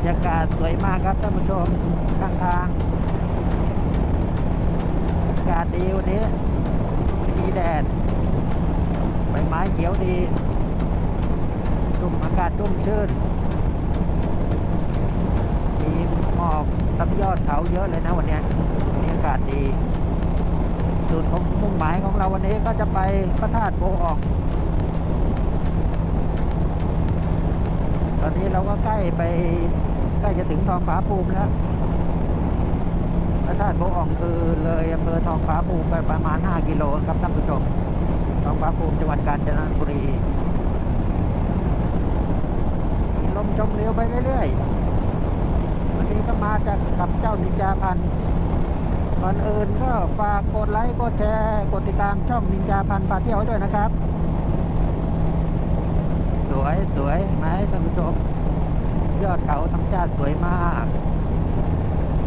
รยากาศสวยมากครับท่านผู้ชมข้างทางอากาศดีวันนี้ไม่มีแดดใบไม้เขียวดีชุ่มอากาศชุ่มชื่นมีหมอกตับยอดเขาเยอะเลยนะวันนี้วันนี้อากาศดี จุดของมุ่งหมายของเราวันนี้ก็จะไปพระธาตุโพออก ตอนนี้เราก็ใกล้ไป ใกล้จะถึงทองผาภูมิแล้วพระธาตุโพอ่องคือเลยอำเภอทองผาภูมิไปประมาณ 5 กิโลครับท่านผู้ชม ทองผาภูมิจังหวัดกาญจนบุรีมีลมชมเร็วไปเรื่อยๆ วันนี้ก็มาจากกับเจ้านินจาพันธ์ก่อนอื่นก็ฝากกดไลค์กดแชร์กดติดตามช่องนินจาพันธุ์พาเที่ยวด้วยนะครับ สวยสวยไหมท่านผู้ชม ยอดเขาธรรมชาติสวยมาก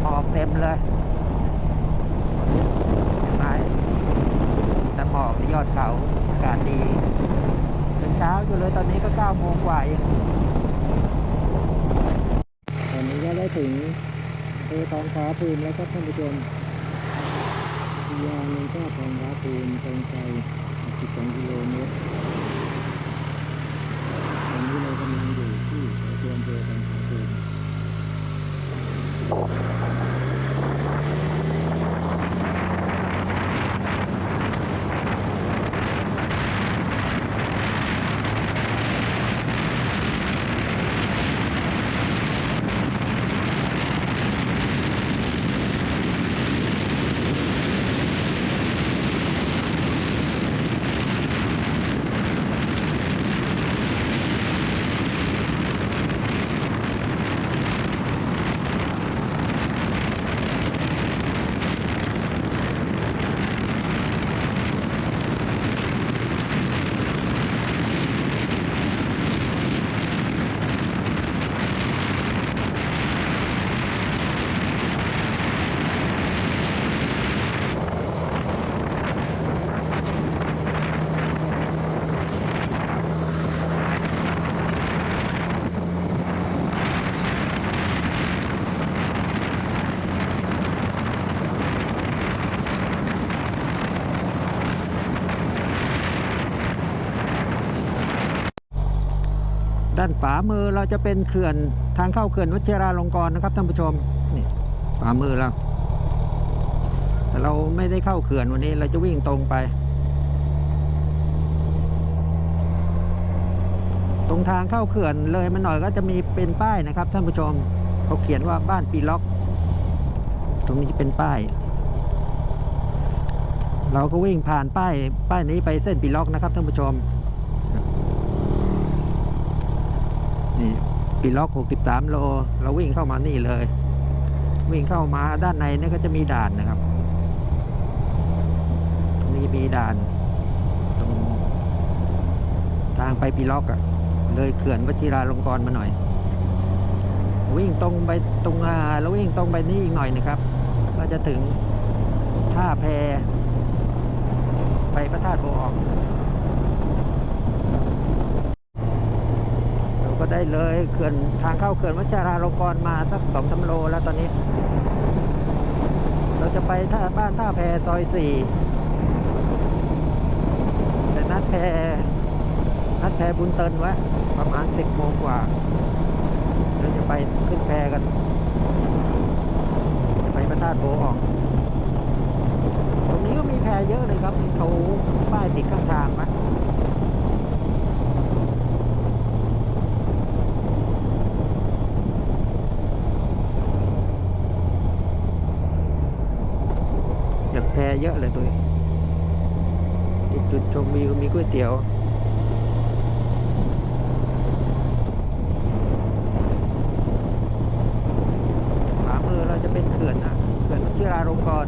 หมอกเต็มเลยเห็นไหมแต่หมอกยอดเขาอากาศดีถึงเช้าอยู่เลยตอนนี้ก็9โมงกว่าเองตอนนี้ก็ได้ถึงเอทองฟ้าภูมิแล้วครับท่านผู้ชมยาวในก็ทองฟ้าภูมิตรงไป12กิโลเมตรตอนนี้เรากำลังอยู่ ที่ ด้านขวามือเราจะเป็นเขื่อนทางเข้าเขื่อนวชิราลงกรณ์นะครับท่านผู้ชมนี่ขวามือเราแต่เราไม่ได้เข้าเขื่อนวันนี้เราจะวิ่งตรงไป ตรงทางเข้าเขื่อนเลยมาหน่อยก็จะมีเป็นป้ายนะครับท่านผู้ชมเขาเขียนว่าบ้านปีล็อก ตรงนี้จะเป็นป้าย เราก็วิ่งผ่านป้ายป้ายนี้ไปเส้นปีล็อกนะครับท่านผู้ชม นี่ปีล็อก 63 โล เราวิ่งเข้ามานี่เลย วิ่งเข้ามาด้านในนี่ก็จะมีด่านนะครับ ตรงนี้มีด่าน ตรงทางไปปีล็อกอะเลยเขื่อนวชิราลงกรณ์มาหน่อย วิ่งตรงไปตรงอาแล้ววิ่งตรงไปนี่อีกหน่อยนะครับ ก็จะถึงท่าแพไปพระธาตุโพออกเราก็ ได้เลยเขื่อนทางเข้าเขื่อนวัชราลงกรณมาสักสองสาโลแล้วตอนนี้ เราจะไปท่าบ้านท่าแพซอยสี่แต่นัดแพนัดแพบุญเตินไว้ประมาณสิบโมงกว่าเราจะไปขึ้นแพกัน จะไปพระธาตุโพออก ตรงนี้ก็มีแพเยอะเลยครับเขาป้ายติดข้างทางนะอยากแพ เยอะเลยตัวนี้จุดชมวิวมีก๋วยเตี๋ยวขวามือเราจะเป็นเขื่อนนะเขื่อนวชิราลงกร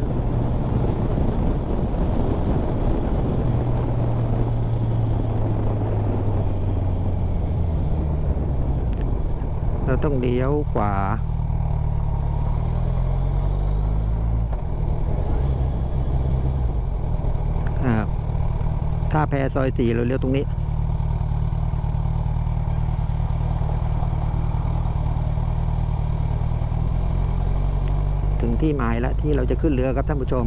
เราต้องเลี้ยวขวา ถ้าแพซอยสี่เราเลี้ยวตรงนี้ตที่หมายแล้วที่เราจะขึ้นเรือครับท่านผู้ชม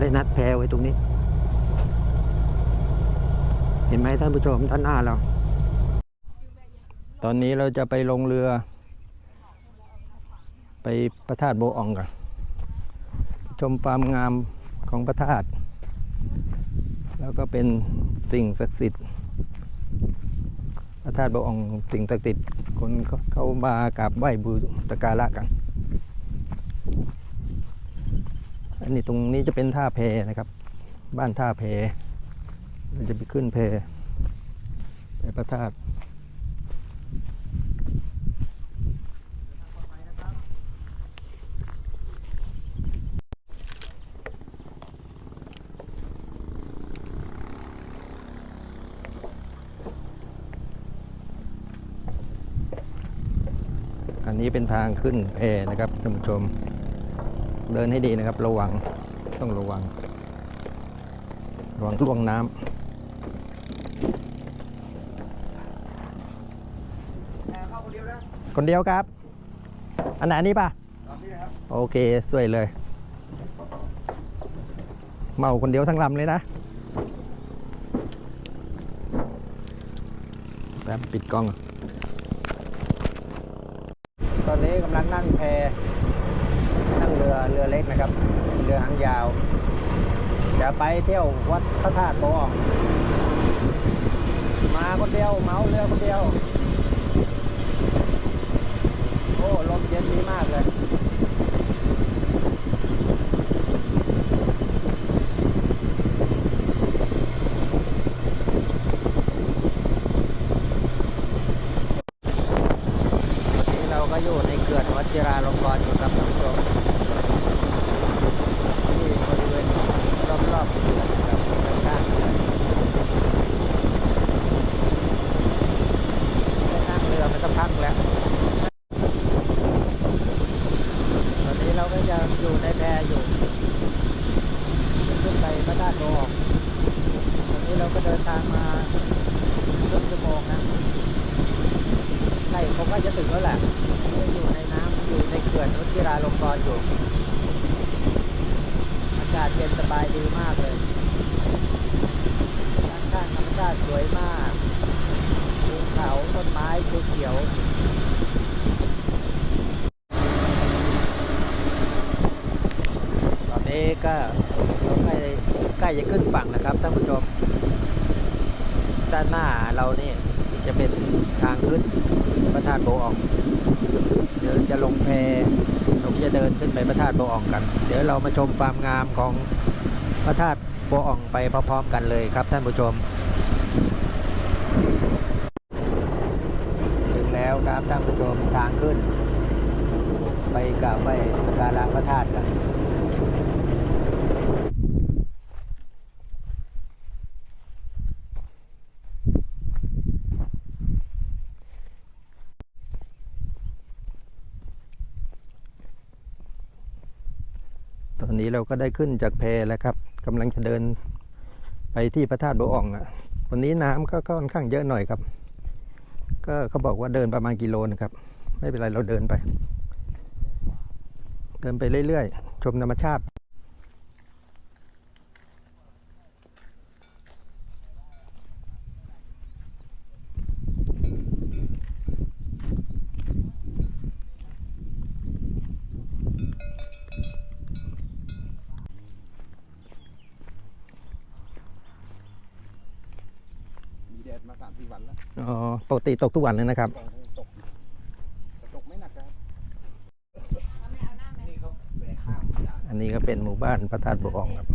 ได้นัดแพไว้ตรงนี้ เห็นไหมท่านผู้ชมท่านหน้าเรา ตอนนี้เราจะไปลงเรือ ไปพระธาตุโบอองกันชมความงามของพระธาตุ แล้วก็เป็นสิ่งศักดิ์สิทธิ์พระธาตุบอองสิ่งศักดิ์สิทธิ์คนเขาเขามากราบไหว้บูตการะกัน อันนี้ตรงนี้จะเป็นท่าเพนะครับ บ้านท่าเพเราจะไปขึ้นเพไปพระธาตุ อันนี้ เป็นทางขึ้นเพนะครับท่านผู้ชม เดินให้ดีนะครับ ระวังต้องระวัง ระวังล่วงน้ำคนเดียวครับ อันไหนนี่ป่ะโอเคสวยเลย เมาคนเดียวทั้งลำเลยนะแป๊บปิดกล้อง ตอนนี้ กำลังนั่งแพนั่งเรือเรือเล็กนะครับ เรือหางยาว จะไปเที่ยววัดพระธาตุโบอองมาคนเดียวเมาเรือคนเดียว โอ้ลมเย็นดีมากเลย อนวัดจิราลงกรณ์อยู่ครับท่าน เขียวตอนนี้ก็ใกล้ใกล้จะขึ้นฝั่งนะครับท่านผู้ชม ด้านหน้าเรานี่จะเป็นทางขึ้นพระธาตุโบอองเดี๋ยวจะลงแพเราจะเดินขึ้นไปพระธาตุโบอองกัน เดี๋ยวเรามาชมความงามของพระธาตุโบอองไปพร้อมๆกันเลยครับท่านผู้ชม ถึงแล้ว ครับท่านผู้ชมทางขึ้น ไปกราบไหว้สัการะพระธาตุกันตอนนี้เราก็ได้ขึ้นจากแพแล้วครับกำลังจะเดินไปที่พระธาตุโบอองอะ วันนี้น้ำก็ค่อนข้างเยอะหน่อยครับ ก็เขาบอกว่าเดินประมาณกิโลนะครับ ไม่เป็นไรเราเดินไป เดินไปเรื่อยๆ ชมธรรมชาติ มีแดดมาสามสี่วันแล้ว อ๋อ ปก ติตกทุกวันเลยนะครับตกไม่หนักนะอันนี้ก็เป็นหมู่บ้านพระธาตุบอองครับ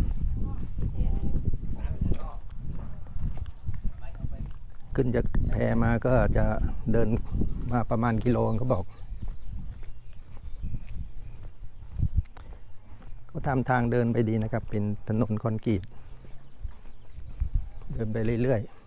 ขึ้นจากแพมาก็จะเดินมาประมาณกิโลเขาบอกเขาทำทางเดินไปดีนะครับ เป็นถนนคอนกรีต เดินไปเรื่อยๆ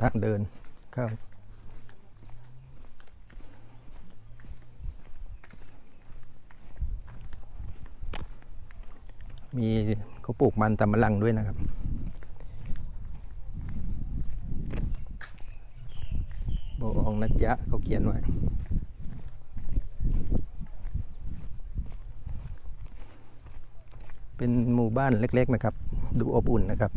ทางเดินครับมีเขาปลูกมันตำมะลังด้วยนะครับ โบอองนัจยะเขาเขียนไว้เป็นหมู่บ้านเล็ก ๆ นะครับ ดูอบอุ่นนะครับ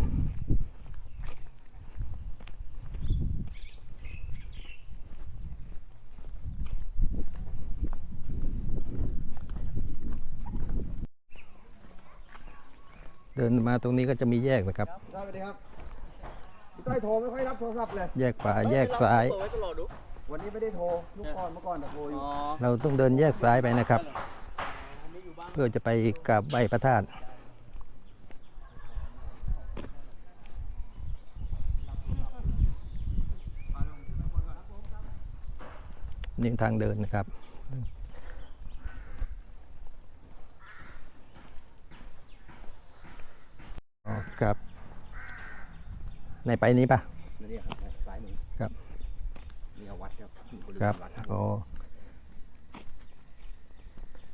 ดินมาตรงนี้ก็จะมีแยกนะครับ สวัสดีครับพี่ต้อยโทรไม่ค่อยรับโทรศัพท์เลย แยกขวาแยกซ้าย เปิดไว้ตลอดดูวันนี้ไม่ได้โทรเมื่อก่อนเมื่อก่อนแต่โทรอยู่อ๋อเราต้องเดินแยกซ้ายไปนะครับไม่อยู่บ้านเพื่อจะไปกราบไหว้พระธาตุนี่ทางเดินนะครับ อ๋อ ครับในไปนี้ปะนี่ครับซ้ายมือครับนี่เอาวัดครับบริเวณครับวัดอ๋อ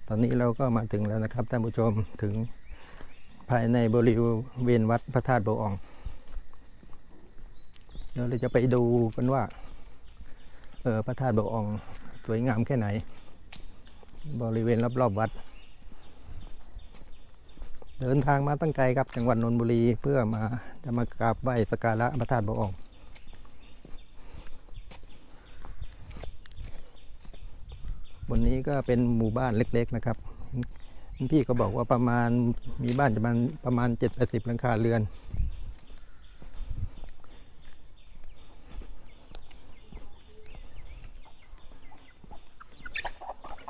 ตอนนี้เราก็มาถึงแล้วนะครับท่านผู้ชมถึงภายในบริเวณวัดพระธาตุโบอองเดี๋ยวเราจะไปดูกันว่าเออพระธาตุโบอองสวยงามแค่ไหน บริเวณรอบๆวัด เดินทางมาตั้งไกลครับจังหวัดนนทบุรีเพื่อมาจะมากราบไหว้สักการะพระธาตุโบอองบนนี้ก็เป็นหมู่บ้านเล็ก ๆ นะครับพี่ก็บอกว่าประมาณมีบ้านประมาณประมาณเจ็ดแปดสิบหลังคาเรือน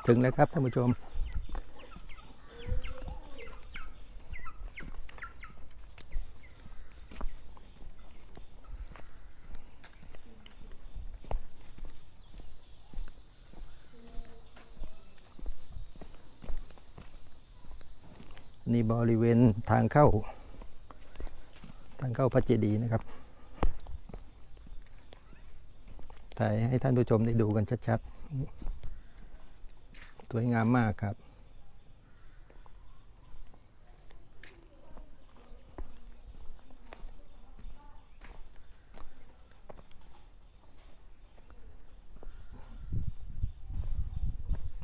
ถึงแล้วครับท่านผู้ชม นี่บริเวณทางเข้า ทางเข้าพระเจดีย์นะครับถ่ายให้ท่านผู้ชมได้ดูกันชัดๆ สวยงามมากครับ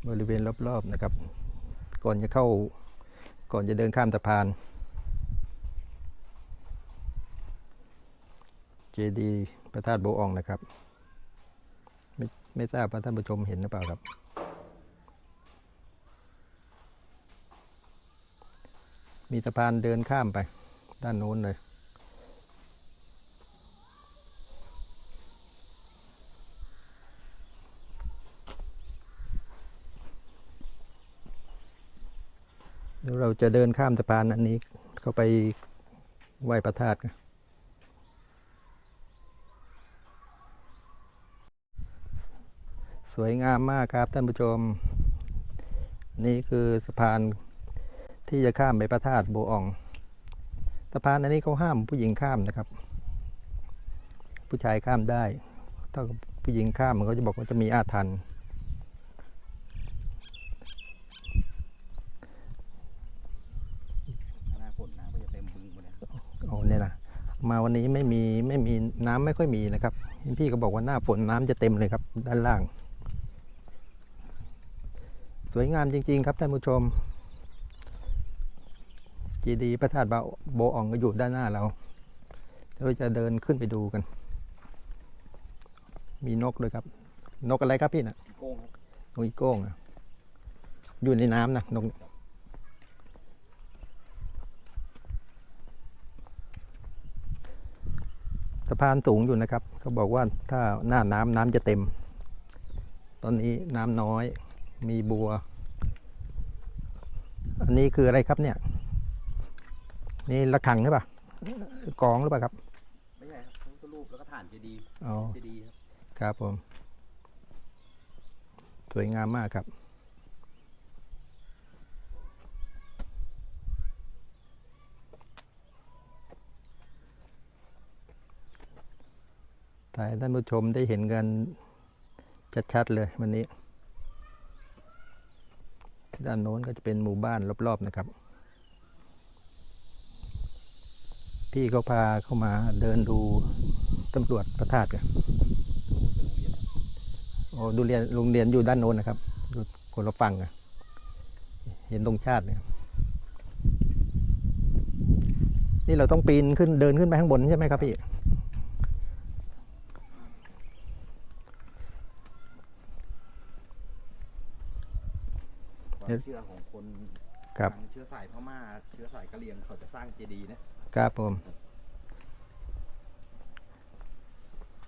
บริเวณรอบๆนะครับ ก่อนจะเข้า ก่อนจะเดินข้ามสะพาน เจดีพระธาตุโบอองนะครับ ไม่ไม่ทราบว่าท่านผู้ชมเห็นหรือเปล่าครับ มีสะพานเดินข้ามไปด้านโน้นเลย เราจะเดินข้ามสะพานอันนี้เข้าไปไหว้พระธาตุสวยงามมากครับท่านผู้ชม นี่คือสะพานที่จะข้ามไปพระธาตุโบอองสะพานอันนี้เขาห้ามผู้หญิงข้ามนะครับ ผู้ชายข้ามได้ ถ้าผู้หญิงข้ามมันก็จะบอกว่าจะมีอาถรรพ์ หน้าฝนน้ำก็จะเต็มบึงหมดเลย โอ้เนี่ยนะ มาวันนี้ไม่มีไม่มีน้ำไม่ค่อยมีนะครับ พี่ก็บอกว่าหน้าฝนน้ำจะเต็มเลยครับ ด้านล่าง สวยงามจริง ๆ ครับท่านผู้ชมจีดีย์พระธาตุโบอองก็อยู่ด้านหน้าเราเราจะเดินขึ้นไปดูกัน มีนกด้วยครับ นกอะไรครับพี่นะโก้งครับนกอีโก้งอะอยู่ในน้ำนะนกะพานสูงอยู่นะครับเขาบอกว่าถ้าหน้าน้ำน้ำจะเต็ม ตอนนี้น้ำน้อยมีบัว อันนี้คืออะไรครับเนี่ย นี่ระฆังใช่ปะกลองหรือเปล่าครับ ไม่ใช่ครับพระพุทธรูปแล้วก็ฐานเจดีย์อ๋อเจดีย์ครับ ครับผม สวยงามมากครับ ถ่ายท่านผู้ชมได้เห็นกันชัดๆเลยวันนี้ด้านโน้นก็จะเป็นหมู่บ้านรอบๆนะครับ พี่เขาพาเข้ามาเดินดูตำรวจพระธาตุกันโอ้ดูเรียนโรงเรียนอยู่ด้านโน้นนะครับดูคนละฝั่งอะเห็นตรงชาติเนี่ยนี่เราต้องปีนขึ้นเดินขึ้นไปข้างบนใช่ไหมครับพี่ ความเชื่อของคนครับทางเชื้อสายพม่าเชื้อสายกะเหรี่ยงเขาจะสร้างเจดีย์นะครับผม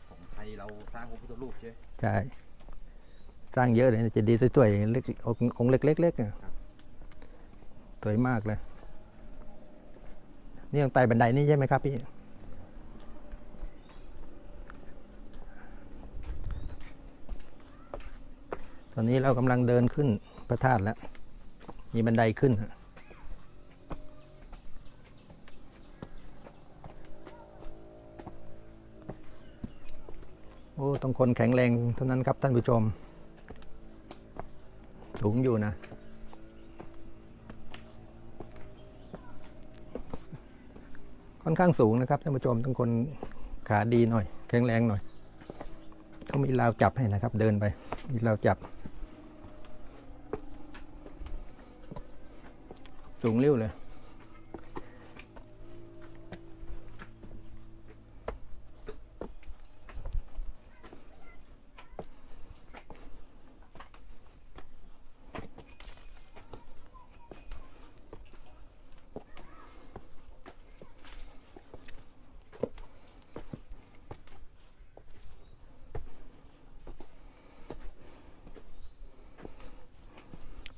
ของไทยเราสร้างพระพุทธรูปใช่ไหมใช่สร้างเยอะเลยจะดีสวยๆเล็กองค์องค์เล็กๆอะครับสวยมากเลย นี่ต้องไต่บันไดนี่ใช่ไหมครับพี่ตอนนี้เรากำลังเดินขึ้นพระธาตุแล้ว มีบันไดขึ้นโอ้ต้องคนแข็งแรงเท่านั้นครับท่านผู้ชม สูงอยู่นะ ค่อนข้างสูงนะครับท่านผู้ชมต้องคนขาดีหน่อย แข็งแรงหน่อยเขามีราวจับให้นะครับ เดินไป มีราวจับ สูงเร็วเลย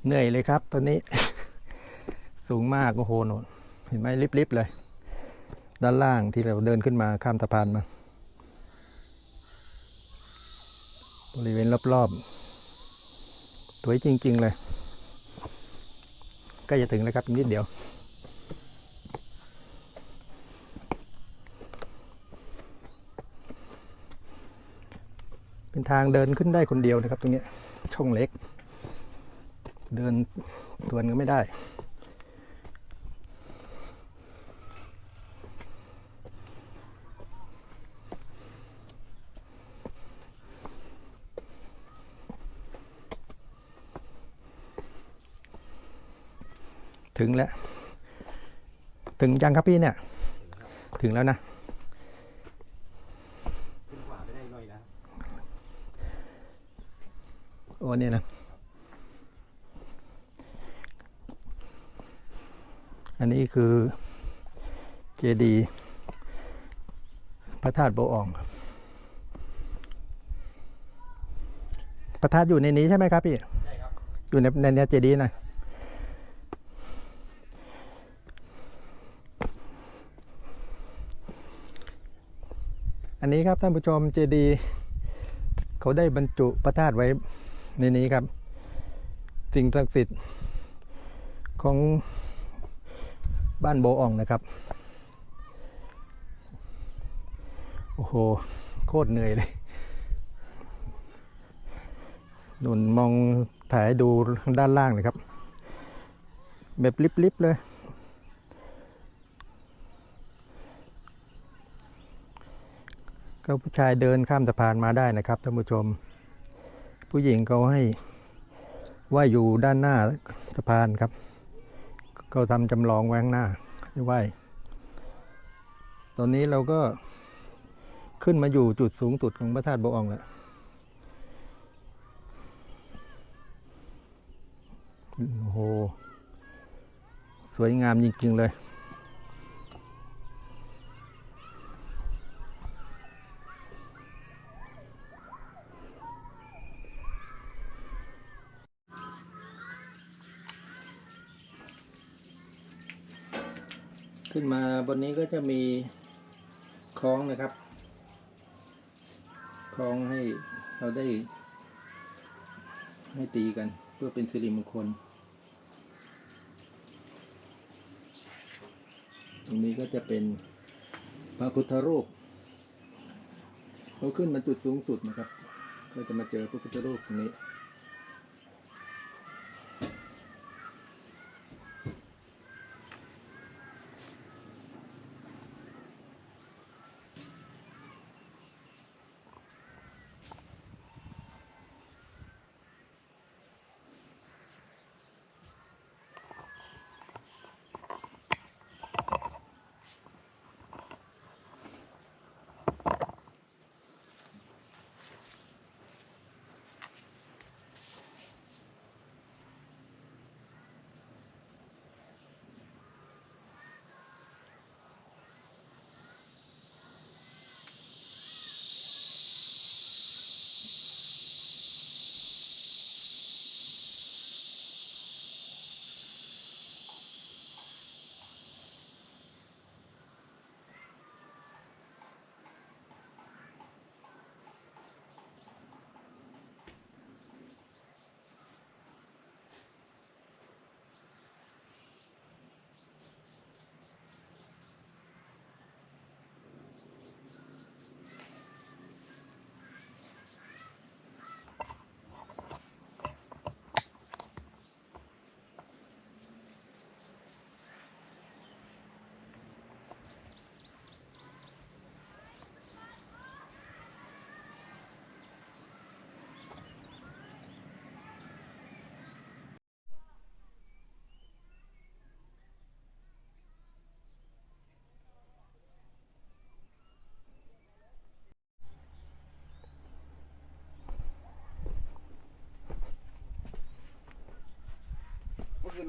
เหนื่อยเลยครับตอนนี้ สูงมากโอ้โหโนนเห็นไหมลิบๆเลย ด้านล่างที่เราเดินขึ้นมาข้ามสะพานมาบริเวณรอบๆสวยจริง ๆ เลยใก็จะถึงแล้วครับอีกนิดเดียว เป็นทางเดินขึ้นได้คนเดียวนะครับ ตรงนี้ช่องเล็ก เดินตัวนก็ไม่ได้ ถึงแล้ว ถึงยังครับพี่เนี่ย ถึงแล้วนะขึ้นขวาไปได้หน่อยนะโอ้เนี่ยนะ อันนี้คือเจดีย์พระธาตุโบอ่องครับพระธาตุอยู่ในนี้ใช่ไหมครับพี่ใช่ครับอยู่ในในเนี้ยเจดีย์นะอันนี้ ครับท่านผู้ชมเจดีย์เขาได้บรรจุพระธาตุไว้ในนี้ครับ สิ่งศักดิ์สิทธิ์ของบ้านโบอ่องนะครับโอ้โหโคตรเหนื่อยเลยนุ่นมองถ่ายดูด้านล่างเลยครับ แบบลิบๆเลย ก็ผู้ชายเดินข้ามสะพานมาได้นะครับท่านผู้ชม ผู้หญิงเขาให้ว่าอยู่ด้านหน้าสะพานครับก็ทำจำลองไว้งหน้าให้ไหวตอนนี้เราก็ขึ้นมาอยู่จุดสูงสุดของพระธาตุโบอองแล้วโอ้โห สวยงามจริง ๆ เลย บนนี้ก็จะมีคล้องนะครับคล้องให้เราได้ ให้ตีกันเพื่อเป็นสิริมงคล ตรงนี้ก็จะเป็นพระพุทธรูปเราขึ้นมาจุดสูงสุดนะครับ ก็จะมาเจอพระพุทธรูปตรงนี้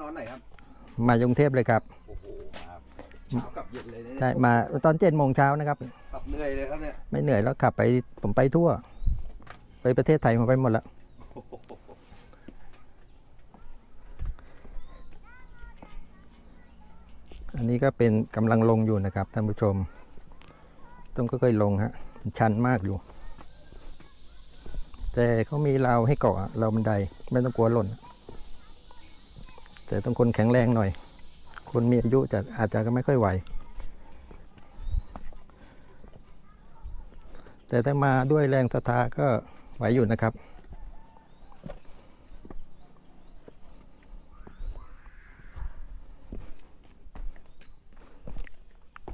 นอนไหนครับ มากรุงเทพเลยครับโอ้โหมาเช้ากับเย็นเลยเนี่ยใช่มาตอนเจ็ดโมงเช้านะครับขับเหนื่อยเลยครับเนี่ยไม่เหนื่อยแล้วขับไปผมไปทั่ว ไปประเทศไทยมาไปหมดแล้ว โอ้โหอันนี้ก็เป็นกำลังลงอยู่นะครับท่านผู้ชม ต้องค่อยๆลงฮะชันมากอยู่ แต่เขามีราวให้เกาะราวบันไดไม่ต้องกลัวหล่น แต่ต้องคนแข็งแรงหน่อย คนมีอายุจะอาจจะก็ไม่ค่อยไหว แต่ถ้ามาด้วยแรงศรัทธาก็ไหวอยู่นะครับ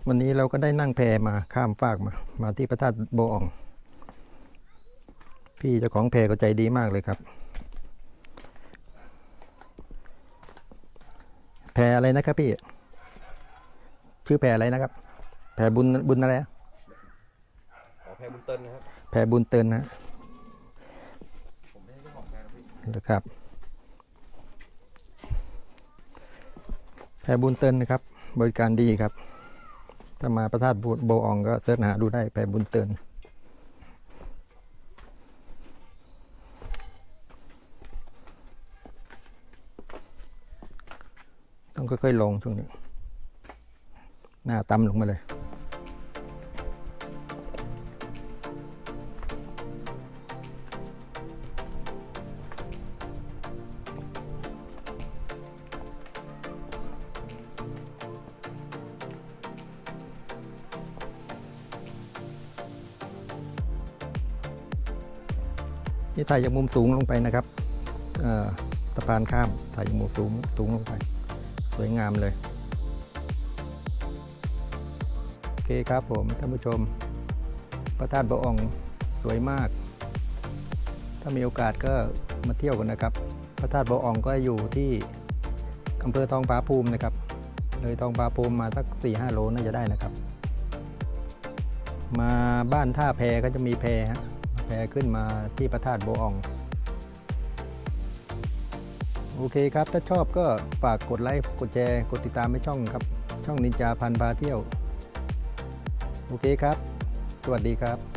วันนี้เราก็ได้นั่งแพมาข้ามฟากมา มาที่พระธาตุโบอ่อง พี่เจ้าของแพก็ใจดีมากเลยครับ แพอะไรนะครับพี่ ชื่อแพอะไรนะครับ แพบุญบุญอะไรอะขอแพรบุญเติ้ลนะครับ แพบุญเตือนนะผมไม่ใช่เจ้าของแพรนะพี่นะครับ แพบุญเตือนนะครับ บริการดีครับ ถ้ามาพระธาตุโบอ่องก็เสิร์ชหาดูได้แพบุญเตือน ต้องค่อยๆลงช่วงนี้ หน้าต่ำลงมาเลยนี่ถ่ายจากมุมสูงลงไปนะครับอ่อสะพานข้ามถ่ายจากมุมสูงสูงลงไป สวยงามเลย โอเคครับผมท่านผู้ชม พระธาตุบะอองสวยมาก ถ้ามีโอกาสก็มาเที่ยวกันนะครับ พระธาตุบะอองก็อยู่ที่อำเภอทองผาภูมินะครับ เลยทองผาภูมิมาสัก4ี่ห้าโลน่าจะได้นะครับ มาบ้านท่าแพก็จะมีแพฮะแพขึ้นมาที่พระธาตุโบออง โอเคครับ ถ้าชอบก็ฝากกดไลค์ กดแชร์ กดติดตามให้ช่องครับ ช่องนินจาพันพาเที่ยว โอเคครับ สวัสดีครับ